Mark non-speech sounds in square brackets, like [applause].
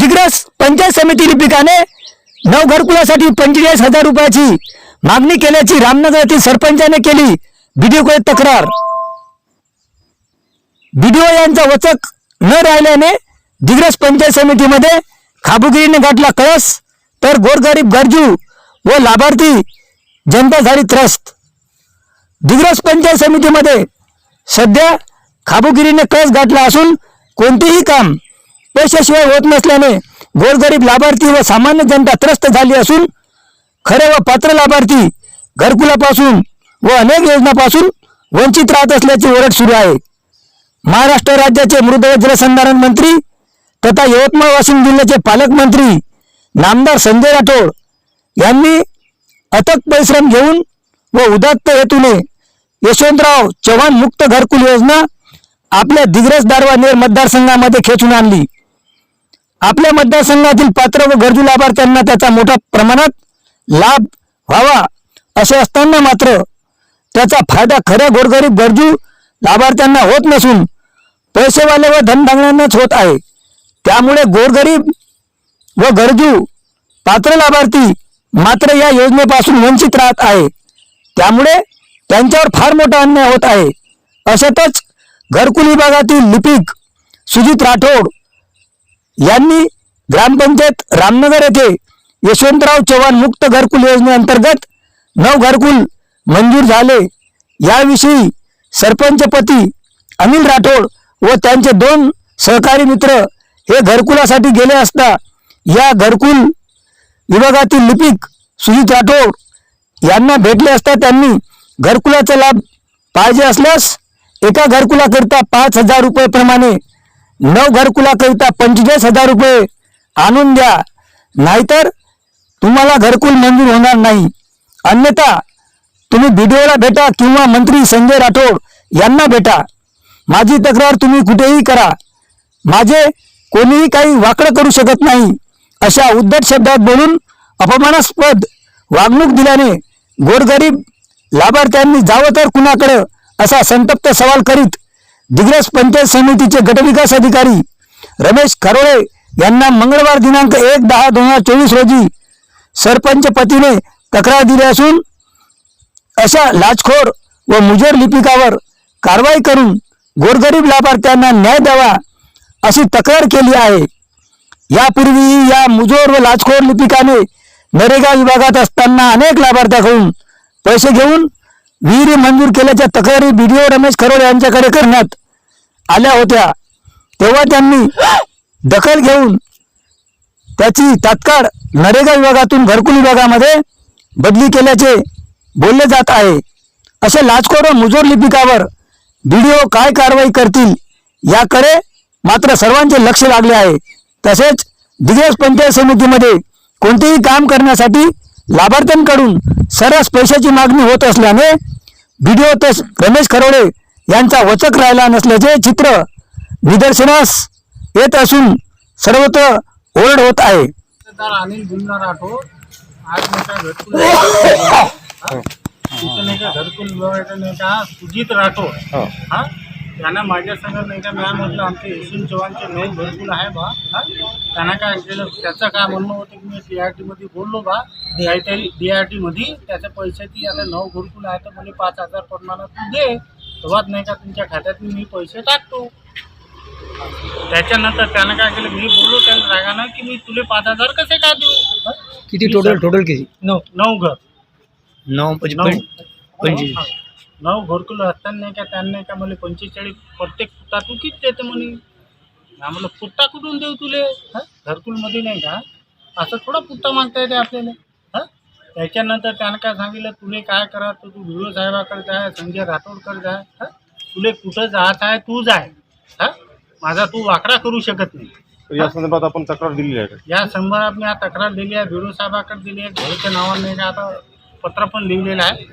दिग्रस समिती लिपिकाने नव घरकुलासाठी पंचेचाळीस हजार रुपयाची मागणी केल्याची रामनगर येथील सरपंचाने केली व्हिडिओकडे तक्रार. बीडीओ यांचा वचक न राहिल्याने दिग्रस पंचायत समितीमध्ये खाबुगिरीने गाठला कळस तर गोरगरीब गरजू व लाभार्थी जनता झाली त्रस्त. दिग्रस पंचायत समितीमध्ये सध्या खाबुगिरीने कळस गाठला असून कोणतेही काम पैशाशिवाय होत नसल्याने गोरगरीब लाभार्थी व सामान्य जनता त्रस्त झाली असून खरे व पात्र लाभार्थी घरकुलापासून व अनेक योजनापासून वंचित राहत असल्याची ओरड सुरू आहे. महाराष्ट्र राज्याचे मृद व जलसंधारण मंत्री तथा यवतमाळ वाशिम जिल्ह्याचे पालकमंत्री नामदार संजय राठोड यांनी अथक परिश्रम घेऊन व उदात्त हेतूने यशवंतराव चव्हाण मुक्त घरकुल योजना आपल्या दिग्रस दारवानेर मतदारसंघामध्ये खेचून आणली. आपल्या मतदारसंघातील पात्र व गरजू लाभार्थ्यांना त्याचा मोठ्या प्रमाणात लाभ व्हावा असे असताना मात्र त्याचा फायदा खऱ्या गोरगरीब गरजू लाभार्थ्यांना होत नसून पैसेवाले व धनधान्यांनाच होत आहे. त्यामुळे गोरगरीब व गरजू पात्र लाभार्थी मात्र या योजनेपासून वंचित राहत आहे. त्यामुळे त्यांच्यावर फार मोठा अन्याय होत आहे. अशातच घरकुल विभागातील लिपिक सुजित राठोड यांनी ग्रामपंचायत रामनगर येथे यशवंतराव चव्हाण मुक्त घरकुल योजनेअंतर्गत नऊ घरकुल मंजूर झाले. याविषयी सरपंचपती अनिल राठोड व त्यांचे दोन सहकारी मित्र हे घरकुलासाठी गेले असता या घरकुल विभागातील लिपिक सुजित राठोड यांना भेटले असता त्यांनी घरकुलाचा लाभ पाहिजे असल्यास एका घरकुलाकरिता पाच हजार रुपये प्रमाणे नऊ घरकुलाकरिता पंचेचाळीस हजार रुपये. आणून द्या. नाहीतर तुम्हाला घरकुल मंजूर होणार नाही. अन्यथा तुम्ही बीडीओला भेटा किंवा मंत्री संजय राठोड यांना भेटा. माझी तक्रार तुम्ही कुठेही करा. माझे कोणीही काही वाकडं करू शकत नाही. अशा उद्धट शब्दात बोलून अपमानास्पद वागणूक दिल्याने गोरगरीब लाभार्थ्यांनी जावं तर कुणाकडं असा संतप्त सवाल करीत दिग्रस पंचायत समितीचे गटविकास अधिकारी रमेश खरोळे यांना मंगळवार दिनांक एक दहा दोन हजार चोवीस रोजी सरपंच पतीने तक्रार दिली असून अशा लाचखोर व मुजोर लिपिकावर कारवाई करून गोरगरीब लाभार्थ्यांना न्याय द्यावा अशी तक्रार केली आहे. यापूर्वी या मुजोर व लाचखोर लिपिकाने नरेगा विभागात असताना अनेक लाभार्थ्याकडून पैसे घेऊन विहिरी मंजूर केल्याच्या तक्रारी बी डी ओ रमेश खरोडे यांच्याकडे करण्यात आल्या होत्या. तेव्हा त्यांनी दखल घेऊन त्याची तात्काळ नरेगा विभागातून घरकुल विभागामध्ये बदली केल्याचे बोलले जात आहे. असे लाचखोर व मुजोर लिपिकावर बी डी ओ काय कारवाई करतील याकडे मात्र सर्वांचे लक्ष लागले आहे. तसेच दिग्रस पंचायत समितीमध्ये कोणतेही काम करण्यासाठी लाभार्थ्यांकडून सर्रास पैशाची मागणी होत असल्याने व्हिडिओ तस रमेश खरोडे यांचा वचक राहिला नसल्याचे चित्र निदर्शनास येत असून सर्वत्र ओरड होत आहे. सरदार अनिल भीमला राठोड आज घरकुल [coughs] हा? घरकुल सुजित राठोड हा? त्यांना माझ्या संग नाही का मॅम म्हटलं आमचे यशवंत चव्हाणचे नऊ घरकुल आहे बा. त्यांना काय केलं त्याचं काय म्हणणं होतं की मी डी आर टीमध्ये बोललो बा. काहीतरी डी आर टीमध्ये त्याच्या पैशाची आता नऊ घरकुल आहे तर मला पाच हजार प्रमाणात तू दे. तेव्हाच नाही का तुमच्या खात्यात मी पैसे टाकतो. त्याच्यानंतर त्यानं काय केलं मी बोललो त्याला रागानं की मी तुले पाच हजार कसे का देऊ? किती टोटल टोटल किती? नऊ नऊ घर. नऊ नऊ. नऊ घरकुल असताना नाही का त्यांना का मला पंचेचाळीस प्रत्येक फुटा तू किती देते म्हणे? आम्हाला फुट्टा कुठून देऊ तुले? हा? घरकुलमध्ये नाही का? असं थोडा फुट्टा मागता येते आपल्याला. हा? त्याच्यानंतर त्यानं काय सांगितलं तुले काय करा तर तू व्हिडिओ साहेबाकडे जाय संजय राठोडकडे जाय हा? तुले कुठं जायचं आहे तू जाय हा? माझा तू वाकडा करू शकत नाही. या संदर्भात आपण तक्रार दिलेली आहे या संदर्भात मी तक्रार दिली आहे व्हिडिओ साहेबाकडे दिली आहे घरच्या नावाने का आता पत्र पण लिहिलेलं आहे.